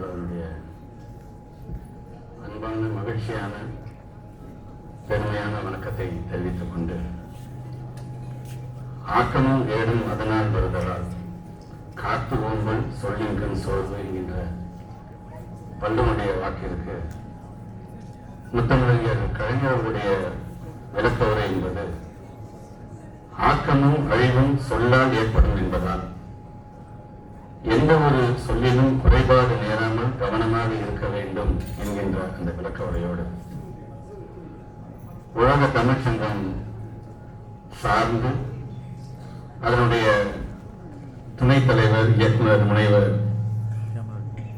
அவர்களுடைய அன்பான மகிழ்ச்சியான பெருமையான வணக்கத்தை தெரிவித்துக் கொண்டு ஆக்கமும் ஏடும் அதனால் வருதலால் காத்து ஓம்பல் சொல்லின்கண் சோர்வு என்கின்ற பல்லுடைய வாக்கிற்கு முத்தமிழர் கலைஞர்களுடைய விளக்க உரை என்பது ஆக்கமும் அழிவும் சொல்லால் ஏற்படும் என்பதால் எந்த ஒரு சொல்லிலும் குறைபாடு நேராமல் கவனமாக இருக்க வேண்டும் என்கின்ற அந்த விளக்க உரையோடு உலக தமிழ்ச்சங்கம் சார்ந்து அதனுடைய துணைத் தலைவர் இயக்குனர் முனைவர்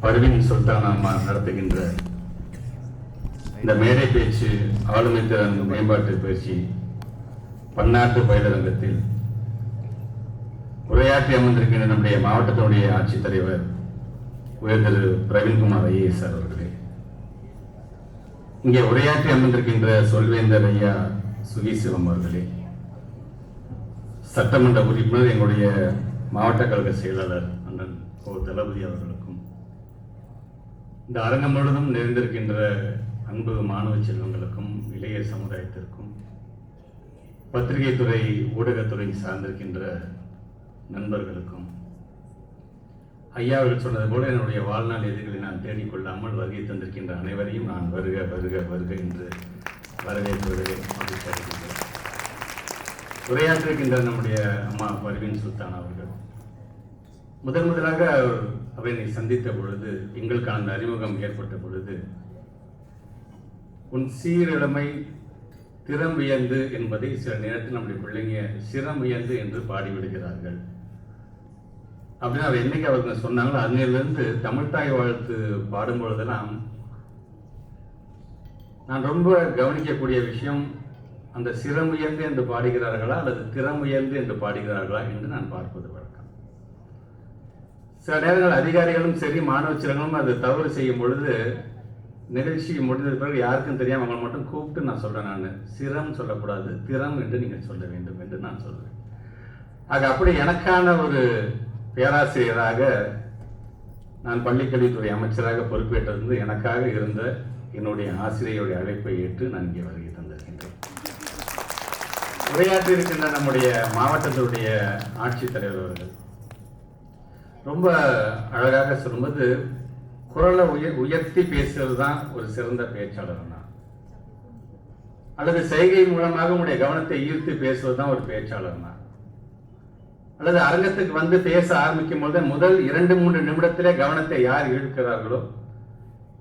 பருவின் சுல்தான் அம்மா நடத்துகின்ற இந்த மேடை பேச்சு ஆளுமை திறன் மேம்பாட்டு பயிற்சி பன்னாட்டு பயிலரங்கத்தில் உரையாற்றி அமர்ந்திருக்கின்ற நம்முடைய மாவட்டத்தினுடைய ஆட்சித்தலைவர் உயர்திரு பிரவீன்குமார் ஐஏஎஸ் அவர்களே. இங்கே உரையாற்றி அமர்ந்திருக்கின்ற சொல்வேந்தர் ஐயா சுகீசிவம் அவர்களே. சட்டமன்ற உறுப்பினர் எங்களுடைய மாவட்ட கழக செயலாளர் அண்ணன் ஓ தளபதி அவர்களுக்கும் இந்த அரங்கம் முழுவதும் நிறைந்திருக்கின்ற அன்பு மாணவ செல்வங்களுக்கும் இளைய சமுதாயத்திற்கும் பத்திரிகை துறை ஊடகத்துறை சார்ந்திருக்கின்ற நண்பர்களுக்கும் ஐயா அவர்கள் சொன்னது போல என்னுடைய வாழ்நாள் எதிர்களை நான் தேடிக்கொள்ளாமல் வருகை தந்திருக்கின்ற அனைவரையும் நான் வருக வருக வருக என்று வரவேற்பதிலே உரையாற்றிருக்கின்ற நம்முடைய அம்மா பர்வீன் சுல்தான் அவர்கள். முதன் முதலாக அவனை அவரை சந்தித்த பொழுது எங்களுக்கான அறிமுகம் ஏற்பட்ட பொழுது உன் சீரிழமை திறம் வியந்து என்பதை சில நேரத்தில் நம்முடைய பிள்ளைங்க சிரம் வியந்து என்று பாடிவிடுகிறார்கள். அப்படின்னு அவர் என்னைக்கு அவங்க சொன்னாங்களோ அன்னையிலிருந்து தமிழ்தாய் வாழ்த்து பாடும் பொழுதெல்லாம் நான் ரொம்ப கவனிக்கக்கூடிய விஷயம் அந்த சிறமுயர்ந்து என்று பாடுகிறார்களா அல்லது திறமுயர்ந்து என்று பாடுகிறார்களா என்று நான் பார்ப்பது வழக்கம். சில நேரங்கள் அதிகாரிகளும் சரி மாணவ அது தவறு செய்யும் பொழுது நிகழ்ச்சி முடிந்தது பிறகு யாருக்கும் தெரியாமல் அவங்களை மட்டும் கூப்பிட்டு நான் சொல்கிறேன் நான். சிரம் சொல்லக்கூடாது திறம் என்று நீங்கள் சொல்ல வேண்டும் என்று நான் சொல்கிறேன் ஆக அப்படி எனக்கான ஒரு பேராசிரியராக நான் பள்ளிக்கல்வித்துறை அமைச்சராக பொறுப்பேற்றிருந்து எனக்காக இருந்த என்னுடைய ஆசிரியருடைய அழைப்பை ஏற்று நான் இங்கே வருகை தந்திருக்கின்றேன். உரையாற்றி இருக்கின்ற நம்முடைய மாவட்டத்தினுடைய ஆட்சித்தலைவர் அவர்கள். ரொம்ப அழகாக சொல்லும்போது குரலை உயர் உயர்த்தி பேசுறது தான் ஒரு சிறந்த பேச்சாளர் அல்லது செய்கை மூலமாக உங்களுடைய கவனத்தை ஈர்த்து பேசுவது தான் ஒரு பேச்சாளர் தான் அல்லது அரங்கத்துக்கு வந்து பேச ஆரம்பிக்கும் போது முதல் இரண்டு மூன்று நிமிடத்திலே கவனத்தை யார் இழுக்கிறார்களோ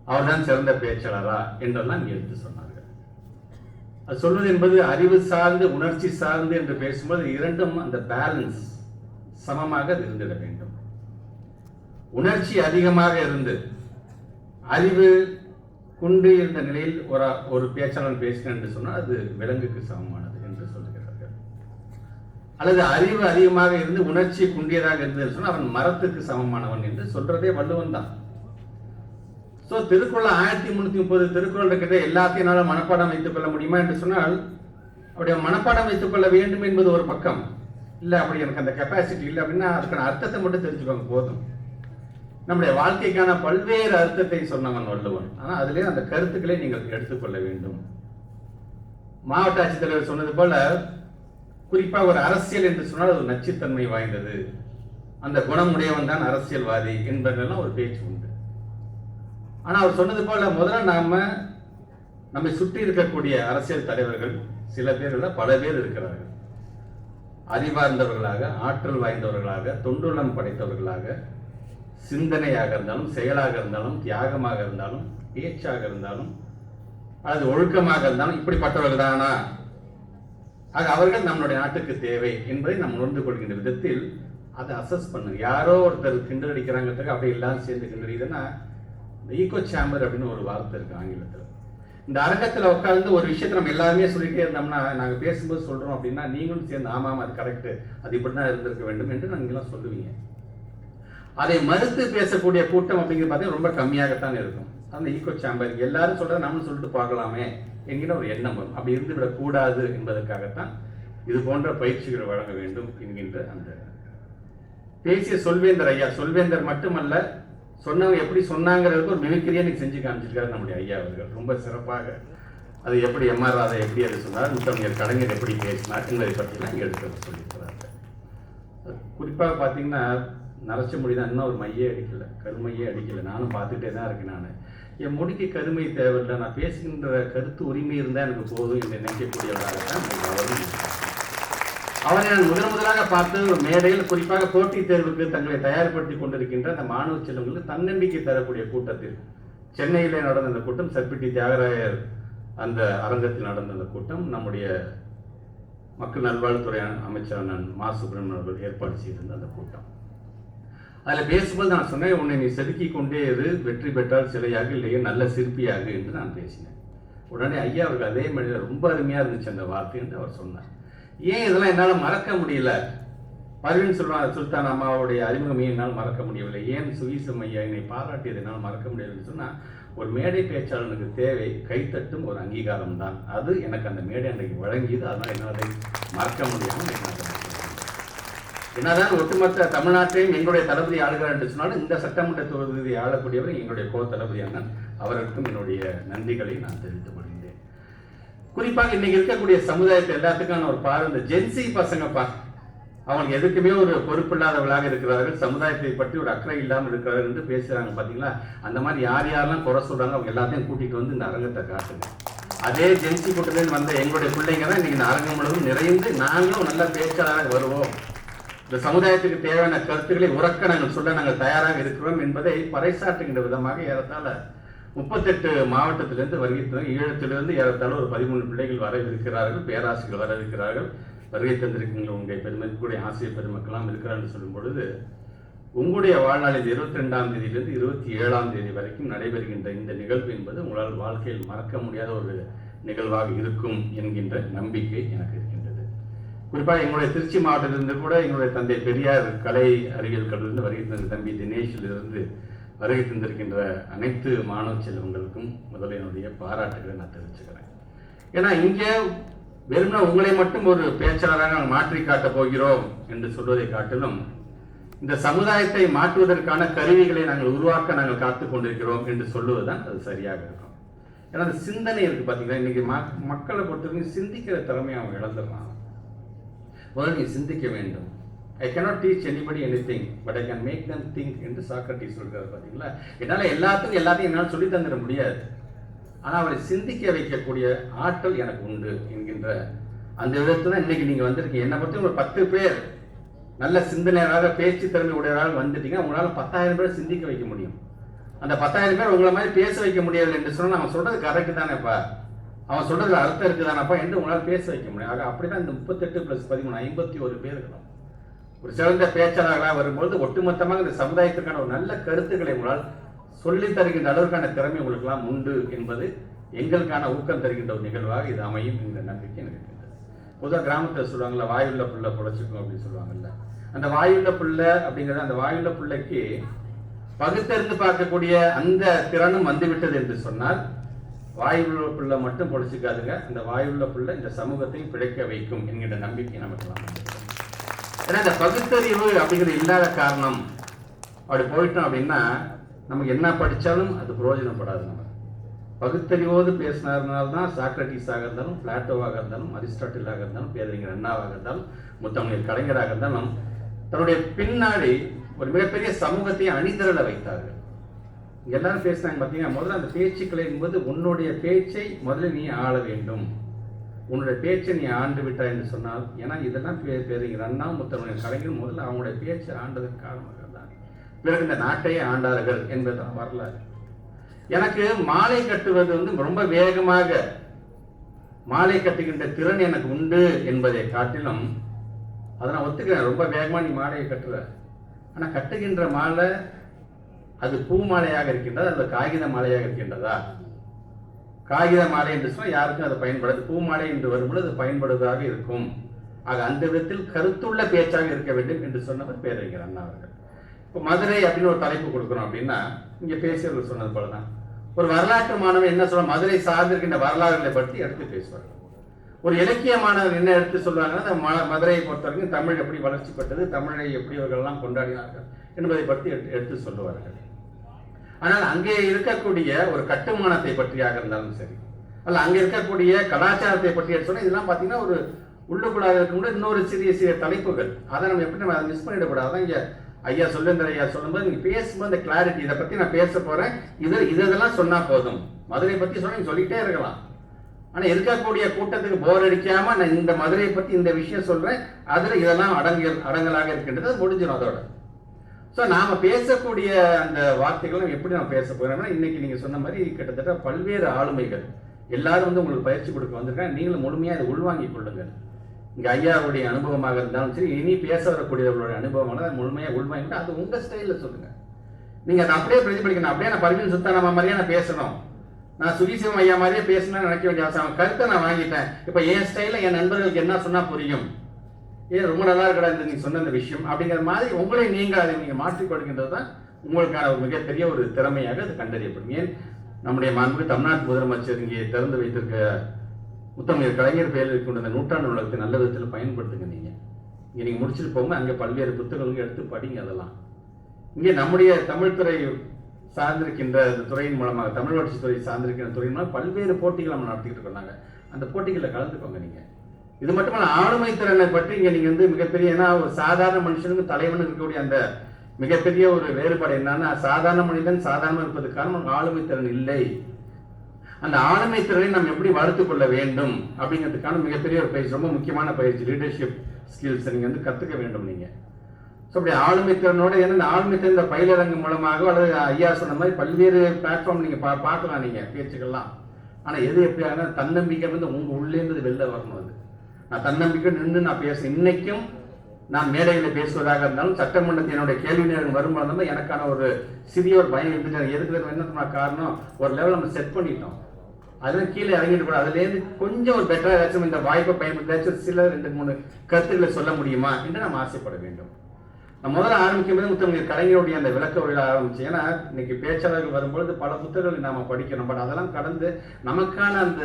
அவர்தான் சிறந்த பேச்சாளரா என்றெல்லாம் எடுத்து சொன்னார்கள். அது சொல்வது என்பது அறிவு சார்ந்து உணர்ச்சி சார்ந்து என்று பேசும்போது இரண்டும் அந்த பேலன்ஸ் சமமாக இருந்திட வேண்டும். உணர்ச்சி அதிகமாக இருந்து அறிவு குண்டு இருந்த நிலையில் ஒரு ஒரு பேச்சாளர் பேசினேன் என்று சொன்னால் அது விலங்குக்கு சமமானது என்று சொல்ல அல்லது அறிவு அதிகமாக இருந்து உணர்ச்சி குண்டியதாக இருந்தது சொன்னால் அவன் மரத்துக்கு சமமானவன் என்று சொல்றதே வள்ளுவன் தான். ஸோ திருக்குறள் ஆயிரத்தி முன்னூத்தி முப்பது திருக்குறள் இருக்கிற எல்லாத்தையும் என்னால் மனப்பாடம் வைத்துக் கொள்ள முடியுமா என்று சொன்னால் அப்படி மனப்பாடம் வைத்துக் கொள்ள வேண்டும் என்பது ஒரு பக்கம். இல்லை அப்படி எனக்கு அந்த கெப்பாசிட்டி இல்லை அப்படின்னா அதுக்கான அர்த்தத்தை மட்டும் தெரிஞ்சுக்கோங்க போதும். நம்முடைய வாழ்க்கைக்கான பல்வேறு அர்த்தத்தை சொன்னவன் வள்ளுவன். ஆனால் அதிலே அந்த கருத்துக்களை நீங்கள் எடுத்துக்கொள்ள வேண்டும். மாவட்ட ஆட்சித்தலைவர் சொன்னது போல குறிப்பாக ஒரு அரசியல் என்று சொன்னால் அது ஒரு நச்சுத்தன்மை வாய்ந்தது. அந்த குணமுடையவன் தான் அரசியல்வாதி என்பதெல்லாம் ஒரு பேச்சு உண்டு. ஆனால் அவர் சொன்னது போல முதல்ல நாம் நம்மை சுற்றி இருக்கக்கூடிய அரசியல் தலைவர்கள் சில பேரில் பல பேர் இருக்கிறார்கள். அறிவார்ந்தவர்களாக ஆற்றல் வாய்ந்தவர்களாக தொண்டுள்ளம் படைத்தவர்களாக சிந்தனையாக இருந்தாலும் செயலாக இருந்தாலும் தியாகமாக இருந்தாலும் பேச்சாக இருந்தாலும் அல்லது ஒழுக்கமாக இருந்தாலும் இப்படிப்பட்டவர்கள் தானா ஆக அவர்கள் நம்மளுடைய நாட்டுக்கு தேவை என்பதை நாம் உணர்ந்து கொள்கின்ற விதத்தில் அதை அசஸ் பண்ணுங்க. யாரோ ஒருத்தர் கிண்டல் அடிக்கிறாங்கிறதுக்கு அப்படி எல்லாரும் சேர்ந்து கிண்டல் இந்த ஈகோ சேம்பர் அப்படின்னு ஒரு வார்த்தை இருக்கு ஆங்கிலத்தில். இந்த அரங்கத்தில் உட்காந்து ஒரு விஷயத்தை நம்ம எல்லாருமே சொல்லிட்டே இருந்தோம்னா நாங்கள் பேசும்போது சொல்கிறோம் அப்படின்னா நீங்களும் சேர்ந்து ஆமாம் அது கரெக்ட் அது இப்படி தான் இருந்திருக்க வேண்டும் என்று நாங்கள் எல்லாம் சொல்லுவீங்க. அதை மறுத்து பேசக்கூடிய கூட்டம் அப்படிங்கிறது பார்த்தீங்கன்னா ரொம்ப கம்மியாகத்தான் இருக்கும். அந்த ஈகோ சாம்பர் எல்லாரும் சொல்கிறத நம்மளும் சொல்லிட்டு பார்க்கலாமே. என்கிற ஒரு எண்ணம் வரும். அப்படி இருந்து விடக்கூடாது என்பதற்காகத்தான் இது போன்ற பயிற்சிகள் வழங்க வேண்டும் என்கின்ற அந்த பேசிய சொல்வேந்தர் ஐயா. சொல்வேந்தர் மட்டுமல்ல சொன்னவங்க எப்படி சொன்னாங்கிறதுக்கு ஒரு மிமிக்கிரியை இன்னைக்கு செஞ்சு காமிச்சிருக்காரு நம்முடைய ஐயா அவர்கள். ரொம்ப சிறப்பாக அது எப்படி எம்ஆர் ராதா எப்படி அது சொன்னார் முத்தமிழர் கலைஞர் எப்படி பேசினார் என்பதை பற்றிலாம் எடுத்து சொல்லியிருக்கிறாங்க குறிப்பாக பார்த்தீங்கன்னா நரச்ச மொழி தான் இன்னும் ஒரு மையே அடிக்கல கருமையே அடிக்கல. நானும் பார்த்துட்டே தான் இருக்கேன் நான். என் முடிக்கு கருமை தேவையில்லை நான் பேசுகின்ற கருத்து உரிமை இருந்தால் எனக்கு போதும் என்று நினைக்கக்கூடியவராக தான் அவரும் அவரை நான் முதல் முதலாக பார்த்து மேடையில் குறிப்பாக போட்டித் தேர்வுக்கு தங்களை தயார்படுத்தி கொண்டிருக்கின்ற அந்த மாணவ செல்வங்களுக்கு தன்னம்பிக்கை தரக்கூடிய கூட்டத்தில் சென்னையில் நடந்த அந்த கூட்டம் சர்பிட்டி தியாகராயர் அந்த அரங்கத்தில் நடந்த அந்த கூட்டம் நம்முடைய மக்கள் நல்வாழ்வுத்துறை அமைச்சர் அண்ணன் மா. சுப்பிரமணியன் அவர்கள் ஏற்பாடு செய்திருந்த அந்த கூட்டம். அதில் பேசும்போது நான் சொன்னேன் உன்னை நீ செதுக்கி கொண்டே இரு வெற்றி பெற்றால் சிலையாக இல்லையே நல்ல சிற்பியாக என்று நான் பேசினேன். உடனே ஐயா அவருக்கு அதே மாதிரி ரொம்ப அருமையாக இருந்துச்சு அந்த வார்த்தை என்று அவர் சொன்னார். ஏன் இதெல்லாம் என்னால் மறக்க முடியல? பர்வீன் சொல்லுவாங்க சுல்தான் அம்மாவுடைய அறிமுகமே என்னால் மறக்க முடியவில்லை? ஏன் சுகீசம் ஐயா என்னை பாராட்டியது என்னால் மறக்க முடியவில்லைன்னு சொன்னால் ஒரு மேடை பேச்சாளனுக்கு தேவை கைத்தட்டும் ஒரு அங்கீகாரம் தான் அது எனக்கு அந்த மேடை அன்றைக்கு வழங்கியது. அதனால் என்னால் அதை மறக்க முடியாமல் என்னால் அதை மறக்க முடியல. என்னதான் ஒட்டுமொத்த தமிழ்நாட்டையும் எங்களுடைய தளபதி ஆளுகிறார் என்று சொன்னாலும் இந்த சட்டமன்ற தொகுதியை ஆளக்கூடியவர் எங்களுடைய கோ தளபதி அண்ணன். அவருக்கும் என்னுடைய நன்றிகளை நான் தெரிவித்துக் கொள்கின்றேன். குறிப்பாக இன்னைக்கு இருக்கக்கூடிய சமுதாயத்தை எல்லாத்துக்கான ஒரு பாரு இந்த ஜென்சி பசங்க பா அவங்க எதுக்குமே ஒரு பொறுப்பு இல்லாதவர்களாக இருக்கிறார்கள். சமுதாயத்தை பற்றி ஒரு அக்கறை இல்லாமல் இருக்கிறார்கள் என்று பேசுறாங்க பாத்தீங்களா? அந்த மாதிரி யார் யாரெல்லாம் குறை சொல்கிறாங்க அவங்க எல்லாத்தையும் கூட்டிட்டு வந்து இந்த அரங்கத்தை காட்டுங்க. அதே ஜென்சி கூட்டத்தில் வந்த எங்களுடைய பிள்ளைங்க தான் இன்னைக்கு இந்த அரங்கம் முழுவதும் நிறைந்து நாங்களும் நல்ல பேச்சாளராக வருவோம். இந்த சமுதாயத்துக்கு தேவையான கருத்துக்களை உறக்க நாங்கள் சொல்ல நாங்கள் தயாராக இருக்கிறோம் என்பதை பறைசாற்றுகின்ற விதமாக ஏறத்தாழ முப்பத்தெட்டு மாவட்டத்திலிருந்து வருகை ஈழத்திலிருந்து ஏறத்தாழ ஒரு பதிமூணு பிள்ளைகள் வர இருக்கிறார்கள் பேராசிரியர்கள் வர இருக்கிறார்கள் வருகை தந்திருக்கீங்க உங்கள் பெருமைக்குரிய ஆசிரியர் பெருமக்கெல்லாம் இருக்கிறார்கள் சொல்லும் பொழுது உங்களுடைய வாழ்நாள் இந்த இருபத்தி ரெண்டாம் தேதியிலிருந்து இருபத்தி ஏழாம் தேதி வரைக்கும் நடைபெறுகின்ற இந்த நிகழ்வு என்பது உங்களால் வாழ்க்கையில் மறக்க முடியாத ஒரு நிகழ்வாக இருக்கும் என்கின்ற நம்பிக்கை எனக்கு இருக்கிறது குறிப்பாக எங்களுடைய திருச்சி மாவட்டத்திலிருந்து கூட எங்களுடைய தந்தை பெரியார் கலை அறிவியல் கல்லூரியிலிருந்து வருகை தந்த தம்பி தினேஷிலிருந்து வருகை தந்திருக்கின்ற அனைத்து மாணவ செல்வங்களுக்கும் முதல்ல என்னுடைய பாராட்டுகளை நான் தெரிவிச்சுக்கிறேன். ஏன்னா இங்கே வெறும்னா உங்களை மட்டும் ஒரு பேச்சாளராக நாங்கள் மாற்றி காட்டப் போகிறோம் என்று சொல்வதை காட்டிலும் இந்த சமுதாயத்தை மாற்றுவதற்கான கருவிகளை நாங்கள் உருவாக்க நாங்கள் காத்து கொண்டிருக்கிறோம் என்று சொல்லுவதுதான் அது சரியாக இருக்கும். ஏன்னா அந்த சிந்தனை இருக்குது பார்த்தீங்கன்னா இன்னைக்கு மக்களை பொறுத்தவரைக்கும் சிந்திக்கிற திறமையை அவங்க இழந்துடுறாங்க. முதல் நீ சிந்திக்க வேண்டும். I cannot teach anybody any thing but I can make them think என்று சாக்ரட்டிஸ் சொல்கிறார் பார்த்தீங்களா? என்னால் எல்லாத்துக்கும் எல்லாத்தையும் என்னால் சொல்லி தந்துட முடியாது. ஆனால் அவரை சிந்திக்க வைக்கக்கூடிய ஆற்றல் எனக்கு உண்டு என்கின்ற அந்த விதத்தில் இன்னைக்கு நீங்கள் வந்திருக்கீங்க. என்னை பற்றி ஒரு பத்து பேர் நல்ல சிந்தனையாக பேச்சு திறமை உடையவராக வந்துட்டீங்க உங்களால் பத்தாயிரம் பேர் சிந்திக்க வைக்க முடியும். அந்த பத்தாயிரம் பேர் உங்களை மாதிரி பேச வைக்க முடியாது என்று சொன்னால் நம்ம சொல்கிறது கரெக்டு தானேப்பா. அவன் சொல்றதுல அர்த்தம் இருக்குதானப்பா என்று உங்களால் பேச வைக்க முடியும்? ஆக அப்படிதான் இந்த முப்பத்தெட்டு பிளஸ் பதிமூணு ஐம்பத்தி ஒரு பேர்களும் ஒரு சிறந்த பேச்சாளர்களாக வரும்போது ஒட்டுமொத்தமாக இந்த சமுதாயத்திற்கான ஒரு நல்ல கருத்துக்களை உங்களால் சொல்லி தருகின்ற அளவுக்கான திறமை உங்களுக்கெல்லாம் உண்டு என்பது எங்களுக்கான ஊக்கம் தருகின்ற ஒரு நிகழ்வாக இது அமையும் என்ற நம்பிக்கை எனக்கு இருக்கின்றது பொதுவாக கிராமத்தில் சொல்லுவாங்கல்ல வாயுள்ள புள்ள புழைச்சிக்கும் அப்படின்னு சொல்லுவாங்கல்ல. அந்த வாயுள்ள புள்ள அப்படிங்கிறது அந்த வாயுள்ள புள்ளைக்கு பகுத்தறிந்து பார்க்கக்கூடிய அந்த திறனும் வந்துவிட்டது என்று சொன்னால் வாயுள்ள புள்ள மட்டும் பொழிச்சிக்காதுங்க. அந்த வாயுள்ள புள்ள இந்த சமூகத்தையும் பிழைக்க வைக்கும் என்கிற நம்பிக்கை நமக்கு ஏன்னா இந்த பகுத்தறிவு அப்படிங்கிறது இல்லாத காரணம். அப்படி போயிட்டோம் அப்படின்னா நமக்கு என்ன படித்தாலும் அது பிரயோஜனப்படாது நம்ம பகுத்தறிவோடு பேசினார்னால தான் சாக்ரட்டிஸாக இருந்தாலும் பிளாட்டோவாக இருந்தாலும் அரிஸ்டாட்டிலாக இருந்தாலும் பேரறிஞர் அண்ணாவாக இருந்தாலும் முத்தமிழர் கலைஞராக இருந்தாலும் தன்னுடைய பின்னாடி ஒரு மிகப்பெரிய சமூகத்தை அணிதிரள வைத்தார்கள். எல்லாரும் பேசுனாங்க பார்த்தீங்கன்னா முதல்ல அந்த பேச்சுக்களை என்பது உன்னுடைய பேச்சை முதல்ல நீ ஆள வேண்டும். உன்னுடைய பேச்சை நீ ஆண்டு விட்டாய் என்று சொன்னால் ஏன்னா இதெல்லாம் பே பேருங்கிற அண்ணா முத்தமிழ் கலைஞர் முதல்ல அவங்களுடைய பேச்சை ஆண்டதன் காரணமாக தான் பிறகு இந்த நாட்டையே ஆண்டார்கள் என்பதுதான் வரலாறு. எனக்கு மாலை கட்டுவது வந்து ரொம்ப வேகமாக மாலை கட்டுகின்ற திறன் எனக்கு உண்டு என்பதை காட்டிலும் அதை நான் ஒத்துக்கிறேன். ரொம்ப வேகமாக நீ மாலையை கட்டுற. ஆனால் கட்டுகின்ற மாலை அது பூ மாலையாக இருக்கின்றதா அல்லது காகித மாலையாக இருக்கின்றதா? காகித மாலை என்று சொன்னால் யாருக்கும் அது பயன்படாது. பூ மாலை என்று வரும்பொழுது அது பயன்படுவதாக இருக்கும். ஆக அந்த விதத்தில் கருத்துள்ள பேச்சாக இருக்க வேண்டும் என்று சொன்னவர் பேரறிஞர் அண்ணா அவர்கள். இப்போ மதுரை அப்படின்னு ஒரு தலைப்பு கொடுக்குறோம் அப்படின்னா இங்கே பேசியவர்கள் சொன்னது போல தான் ஒரு வரலாற்று மாணவன் என்ன சொல்ல மதுரை சார்ந்திருக்கின்ற வரலாறுகளை பற்றி எடுத்து பேசுவார்கள் ஒரு இலக்கிய மாணவர் என்ன எடுத்து சொல்றாங்கன்னா அந்த ம- மதுரையை பொறுத்தவரைக்கும் தமிழ் எப்படி வளர்ச்சி பெற்றது தமிழை எப்படி இவர்கள்லாம் கொண்டாடினார்கள் என்பதை பற்றி எடுத்து எடுத்து சொல்லுவார்கள். ஆனால் அங்கே இருக்கக்கூடிய ஒரு கட்டுமானத்தை பற்றியாக இருந்தாலும் சரி. அல்ல அங்கே இருக்கக்கூடிய கலாச்சாரத்தை பற்றி சொன்னால் இதெல்லாம் பார்த்தீங்கன்னா ஒரு உள்ளுக்குள்ளாக இருக்கக்கூடிய இன்னொரு சிறிய சிறிய தலைப்புகள். அதை நம்ம எப்படி நம்ம மிஸ் பண்ணிடக்கூடாது? தான் இங்கே ஐயா சொல்லேந்திர ஐயா சொல்லும்போது நீங்கள் பேசும்போது இந்த கிளாரிட்டி இதை பற்றி நான் பேச போகிறேன் இது இதெல்லாம் சொன்னால் போதும். மதுரை பற்றி சொன்னால் சொல்லிகிட்டே இருக்கலாம். ஆனால் இருக்கக்கூடிய கூட்டத்துக்கு போர் அடிக்காமல் நான் இந்த மதுரையை பற்றி இந்த விஷயம் சொல்கிறேன் அதில் இதெல்லாம் அடங்கல் அடங்கலாக இருக்கின்றது. முடிஞ்சிடும் அதோட. ஸோ நாம் பேசக்கூடிய அந்த வார்த்தைகளும் எப்படி நம்ம பேச போகிறோம்னா இன்னைக்கு நீங்கள் சொன்ன மாதிரி கிட்டத்தட்ட பல்வேறு ஆளுமைகள் எல்லாரும் வந்து உங்களுக்கு பயிற்சி கொடுக்க வந்திருக்காங்க. நீங்களும் முழுமையாக அதை உள்வாங்கிக் கொள்ளுங்கள். இங்கே ஐயாவுடைய அனுபவமாக இருந்தாலும் சரி இனி பேச வரக்கூடியவர்களுடைய அனுபவமான அதை முழுமையாக உள்வாங்கிட்டு அது உங்கள் ஸ்டைலில் சொல்லுங்கள் நீங்கள் அதை அப்படியே பிரதிபலிக்கணும். அப்படியே நான் பரிமின் சுத்தானமா மாதிரியே நான் பேசணும். நான் சுகிசிவம் ஐயா மாதிரியே பேசணும்னு நினைக்க வேண்டிய அவசியம் கருத்தை நான் வாங்கிட்டேன். இப்போ என் ஸ்டைலில் என் நண்பர்களுக்கு என்ன சொன்னால் புரியும்? ஏன் ரொம்ப நல்லா இருக்கடா இந்த நீங்க சொன்ன இந்த விஷயம் அப்படிங்கிற மாதிரி உங்களை நீங்க அதை நீங்க மாற்றிக் கொடுக்கின்றது தான் உங்களுக்கான ஒரு மிகப்பெரிய ஒரு திறமையாக அது கண்டறியப்படும். ஏன்? நம்முடைய மாண்பு தமிழ்நாட்டு முதலமைச்சர் இங்கே திறந்து வைத்திருக்க முத்தமிழர் கலைஞர் பெயரில் இருக்கின்ற இந்த நூற்றாண்டு நூலகத்தை நல்ல விதத்தில் பயன்படுத்துங்க நீங்க. இங்கே நீங்க முடிச்சுட்டு போங்க அங்கே பல்வேறு புத்தகங்கள் எடுத்து படிங்க அதெல்லாம். இங்கே நம்முடைய தமிழ்துறை சார்ந்திருக்கின்ற இந்த துறையின் மூலமாக தமிழ் வளர்ச்சித்துறை சார்ந்திருக்கின்ற துறையின் மூலம் பல்வேறு போட்டிகள் நம்ம நடத்திக்கிட்டு இருக்கோம் அந்த போட்டிகளில் கலந்துக்கோங்க நீங்கள் இது மட்டுமல்ல ஆளுமை திறனை பற்றி இங்க நீங்க வந்து மிகப்பெரிய ஏன்னா ஒரு சாதாரண மனுஷனுக்கு தலைவனுக்கு இருக்கக்கூடிய அந்த மிகப்பெரிய ஒரு வேறுபாடு என்னன்னா சாதாரண மனிதன் சாதாரண இருப்பதற்கான நமக்கு ஆளுமை திறன் இல்லை. அந்த ஆளுமை திறனை நம்ம எப்படி வளர்த்து கொள்ள வேண்டும் அப்படிங்கிறதுக்கான மிகப்பெரிய ஒரு பயிற்சி ரொம்ப முக்கியமான பயிற்சி லீடர்ஷிப் ஸ்கில்ஸ் நீங்க வந்து கத்துக்க வேண்டும் நீங்க. ஸோ அப்படி ஆளுமை திறனோட ஏன்னா இந்த ஆளுமை திறன் இந்த பயிலரங்கு மூலமாக அல்லது ஐயா சொன்ன மாதிரி பல்வேறு பிளாட்ஃபார்ம் நீங்க பா பார்க்கலாம் நீங்க பேச்சுக்கள்லாம். ஆனா எது எப்படியாக தன்னம்பிக்கை வந்து உங்க உள்ளேருந்து வெளில வரணும் அது. நான் தன்னம்பிக்கை நின்று நான் பேச இன்னைக்கும் நான் மேடையில் பேசுவதாக இருந்தாலும் சட்டமன்றத்தில் என்னுடைய கேள்வி நேரம் வரும்போது எனக்கான ஒரு சிறிய ஒரு பயம் இருந்துச்சு எதுக்கு என்ன காரணம்? ஒரு லெவல் நம்ம செட் பண்ணிட்டோம். அதெல்லாம் கீழே இறங்கிட்டு கூட அதுலேருந்து கொஞ்சம் ஒரு பெட்டராக ஏதாச்சும் இந்த வாய்ப்பை பயன்படுத்தாச்சும் சில ரெண்டு மூணு கருத்துக்களை சொல்ல முடியுமா என்று நம்ம ஆசைப்பட வேண்டும். நான் முதல்ல ஆரம்பிக்கும் போது முத்தமிழ் கலைஞருடைய அந்த விளக்க உரையில ஆரம்பிச்சு ஏன்னா இன்னைக்கு பேச்சாளர்கள் வரும்பொழுது பல புத்தகங்களை நாம படிக்கணும் பட் அதெல்லாம் கடந்து நமக்கான அந்த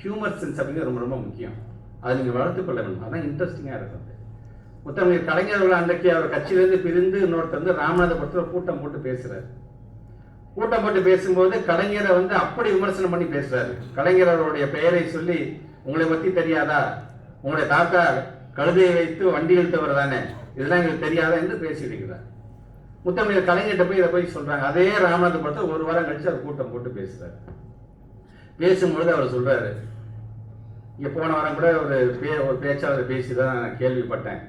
ஹியூமர் சென்ஸ் அப்படிங்கிறது ரொம்ப ரொம்ப முக்கியம். அதை நீங்கள் வளர்த்து கொள்ள வேண்டும் அதான் இன்ட்ரெஸ்டிங்காக இருக்கும் முத்தமிழ் கலைஞர்கள் அன்றைக்கு அவர் கட்சியிலேருந்து பிரிந்து இன்னொருத்தர் வந்து ராமநாதபுரத்தில் கூட்டம் போட்டு பேசுகிறார் கூட்டம் போட்டு பேசும்போது கலைஞரை வந்து அப்படி விமர்சனம் பண்ணி பேசுறாரு. கலைஞர் அவருடைய பெயரை சொல்லி உங்களை பற்றி தெரியாதா? உங்களுடைய தாத்தா கழுதையை வைத்து வண்டி இழுத்தவர் தானே? இதெல்லாம் எங்களுக்கு தெரியாதா? என்று பேசியிருக்கிறார் முத்தமிழர் கலைஞர்கிட்ட போய் இதை போய் சொல்றாங்க. அதே ராமநாதபுரத்தில் ஒரு வாரம் கழிச்சு அவர் கூட்டம் போட்டு பேசுறாரு. பேசும்பொழுது அவர் சொல்றாரு இங்கே போன வாரம் கூட ஒரு பே ஒரு பேச்சாளர் பேசி தான் நான் கேள்விப்பட்டேன்.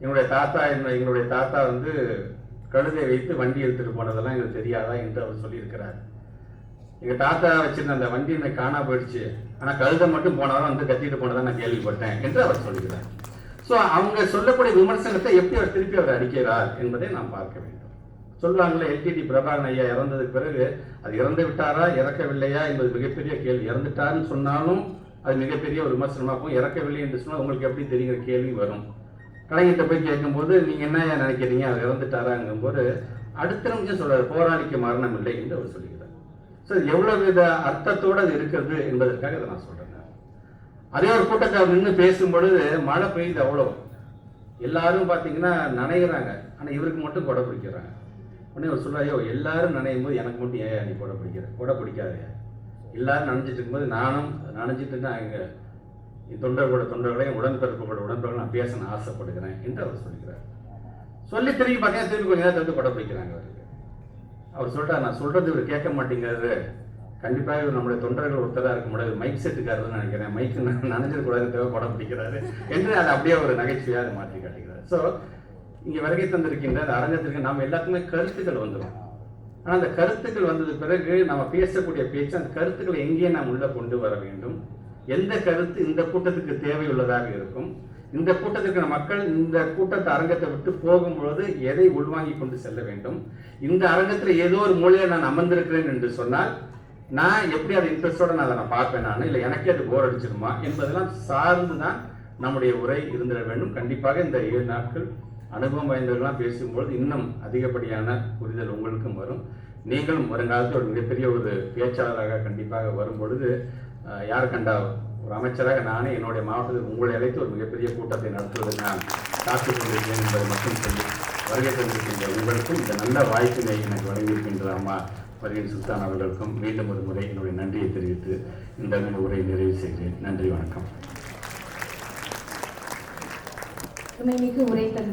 எங்களுடைய தாத்தா என்ன எங்களுடைய தாத்தா வந்து கழுதை வைத்து வண்டி எடுத்துகிட்டு போனதெல்லாம் எங்களுக்கு தெரியாதா என்று அவர் சொல்லியிருக்கிறார். எங்கள் தாத்தா வச்சிருந்த அந்த வண்டி எனக்கு காணா போயிடுச்சு. ஆனால் கழுதை மட்டும் போனாலும் வந்து கத்திட்டு போனதை நான் கேள்விப்பட்டேன் என்று அவர் சொல்லுகிறார் ஸோ அவங்க சொல்லக்கூடிய விமர்சனத்தை எப்படி அவர் திருப்பி அவர் அடிக்கிறார் என்பதை நாம் பார்க்க வேண்டும். சொல்லுவாங்களே எல்டிடி பிரபாகரன் ஐயா இறந்ததுக்கு பிறகு அது இறந்து விட்டாரா இறக்கவில்லையா என்பது மிகப்பெரிய கேள்வி. இறந்துட்டாருன்னு சொன்னாலும் அது மிகப்பெரிய ஒரு விமர்சனமாகவும் இறக்கவில்லை என்று சொன்னால் உங்களுக்கு எப்படி தெரிகிற கேள்வி வரும்? கலைஞர்கிட்ட போய் கேட்கும்போது நீங்கள் என்ன நினைக்கிறீங்க? அவர் இறந்துட்டாராங்கும்போது அடுத்த நிமிஷம் சொல்கிறார் போராளிக்கு மரணம் இல்லை என்று அவர் சொல்லுகிறார் ஸோ எவ்வளோ வித அர்த்தத்தோடு அது இருக்கிறது என்பதற்காக இதை நான் சொல்கிறேன் அதே ஒரு கூட்டத்தில் அவர் நின்று பேசும்பொழுது மழை பெய்யுது அவ்வளோ. எல்லாரும் பார்த்தீங்கன்னா நனைகிறாங்க ஆனால் இவருக்கு மட்டும் கொடை பிடிக்கிறாங்க. உடனே அவர் சொல்கிறார் ஐயோ எல்லாரும் நனையும் போது எனக்கு மட்டும் ஏன் நீ கொடை பிடிக்கிற? கொடை பிடிக்காதே. எல்லாரும் நினச்சிட்டு இருக்கும்போது நானும் நனைஞ்சிட்டு தான் எங்கள் தொண்டர்களோட தொண்டர்களையும் உடன்பிறப்புகளோட உடன்பிறகு நான் பேச ஆசைப்படுகிறேன் என்று அவர் சொல்கிறார். சொல்லி திரும்பி பார்த்தீங்கன்னா திரும்பி கொஞ்சம் நேரத்தை வந்து கொடை பிடிக்கிறாங்க அவருக்கு அவர் சொல்லிட்டார் நான் சொல்கிறது இவர் கேட்க மாட்டேங்கிறது கண்டிப்பாக இவர் நம்முடைய தொண்டர்கள் ஒருத்தராக இருக்க முடியாது மைக் செட்டுக்காரர்னு நினைக்கிறேன். மைக் நனைஞ்சிடக்கூடாது தேவை கொடை பிடிக்கிறாரு என்று அதை அப்படியே ஒரு நகைச்சுவையாக அதை மாற்றி காட்டுகிறார். ஸோ இங்கே வருகை தந்திருக்கின்ற அந்த அரங்கத்திற்கு நாம் எல்லாத்துக்குமே கருத்துக்கள் வந்துடும். ஆனால் அந்த கருத்துக்கள் வந்தது பிறகு நம்ம பேசக்கூடிய பேச்சு அந்த கருத்துக்களை எங்கே நாம் உள்ளே கொண்டு வர வேண்டும்? எந்த கருத்து இந்த கூட்டத்துக்கு தேவையுள்ளதாக இருக்கும்? இந்த கூட்டத்திற்கான மக்கள் இந்த கூட்டத்தை அரங்கத்தை விட்டு போகும்பொழுது எதை உள்வாங்கி கொண்டு செல்ல வேண்டும்? இந்த அரங்கத்தில் ஏதோ ஒரு மூலையில் நான் அமர்ந்திருக்கிறேன் என்று சொன்னால் நான் எப்படி அதை இன்ட்ரெஸ்டோட நான் அதை நான் பார்ப்பேன் நான்? இல்லை எனக்கே அது போர் அடிச்சிருமா? என்பதெல்லாம் சார்ந்து தான் நம்முடைய உரை இருந்துட வேண்டும். கண்டிப்பாக இந்த ஏழு நாட்கள் அனுபவம் வாய்ந்தவர்களாம் பேசும்பொழுது இன்னும் அதிகப்படியான புரிதல் உங்களுக்கும் வரும். நீங்களும் வருங்காலத்தில் ஒரு மிகப்பெரிய ஒரு பேச்சாளராக கண்டிப்பாக வரும்பொழுது யார் கண்டா ஒரு அமைச்சராக நானே என்னுடைய மாவட்டத்தில் உங்களை அழைத்து ஒரு மிகப்பெரிய கூட்டத்தை நடத்துவதற்கு நான் காத்துக் கொண்டிருக்கிறேன் என்பதை மட்டும் சொல்லி வருகை தந்திருக்கின்ற உங்களுக்கும் இந்த நல்ல வாய்ப்பினை எனக்கு வழங்கியிருக்கின்ற அம்மா மரியன் சுல்தான் அவர்களுக்கும் மீண்டும் ஒரு முறை என்னுடைய நன்றியை தெரிவித்து இந்த மிக நிறைவு செய்கிறேன். நன்றி வணக்கம். மிகு உரை தந்த